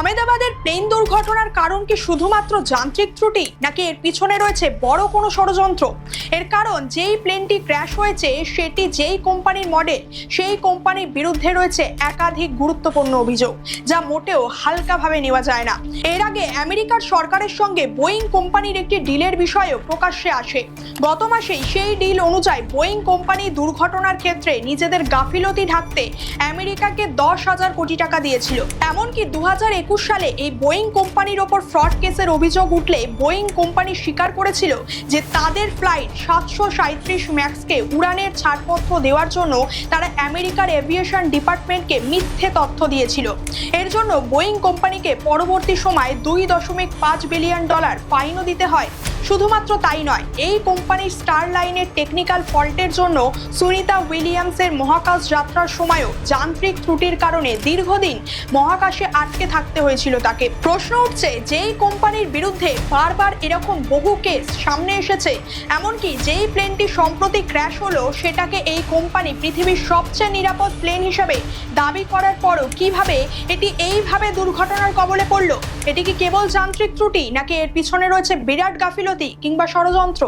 আমেদাবাদের plane দুর্ঘটনার কারণ কি শুধুমাত্র যান্ত্রিক ত্রুটি, নাকি এর পিছনে রয়েছে বড় কোনো ষড়যন্ত্র? এর কারণ, যেই প্লেনটি ক্র্যাশ হয়েছে, সেটি যেই কোম্পানির মডেল সেই কোম্পানির বিরুদ্ধে রয়েছে একাধিক গুরুত্বপূর্ণ অভিযোগ, যা মোটেও হালকাভাবে নেওয়া যায় না। এর আগে আমেরিকার সরকারের সঙ্গে বোয়িং কোম্পানির একটি ডিলের বিষয়েও প্রকাশ্যে আসে। গত মাসেই সেই ডিল অনুযায়ী বোয়িং কোম্পানি দুর্ঘটনার ক্ষেত্রে নিজেদের গাফিলতি ঢাকতে আমেরিকাকে দশ হাজার কোটি টাকা দিয়েছিল। এমনকি দু হাজার একুশ সালে এই বোয়িং কোম্পানির ওপর ফ্রড কেসের অভিযোগ উঠলে বোয়িং কোম্পানি স্বীকার করেছিল যে তাদের ফ্লাইট সাতশো সাঁত্রিশ ম্যাক্সকে উড়ানের ছাড়পত্র দেওয়ার জন্য তারা আমেরিকার এভিয়েশন ডিপার্টমেন্টকে মিথ্যে তথ্য দিয়েছিল। এর জন্য বোয়িং কোম্পানিকে পরবর্তী সময় দুই দশমিক পাঁচ বিলিয়ন ডলার ফাইনও দিতে হয়। শুধুমাত্র তাই নয়, এই কোম্পানির স্টার লাইনের টেকনিক্যাল ফল্টের জন্য সুনিতা উইলিয়ামসের মহাকাশ যাত্রার সময়ও যান্ত্রিক ত্রুটির কারণে দীর্ঘদিন মহাকাশে আটকে থাকতে হয়েছিল তাকে। প্রশ্ন উঠছে, যেই কোম্পানির বিরুদ্ধে বারবার এরকম বহু কেস সামনে এসেছে, এমনকি যেই প্লেনটি সম্প্রতি ক্র্যাশ হলো, সেটাকে এই কোম্পানি পৃথিবীর সবচেয়ে নিরাপদ প্লেন হিসেবে দাবি করার পরও কীভাবে এটি এইভাবে দুর্ঘটনার কবলে পড়ল? এটি কি কেবল যান্ত্রিক ত্রুটি, নাকি এর পিছনে রয়েছে বিরাট গাফিলতি কিংবা ষড়যন্ত্র?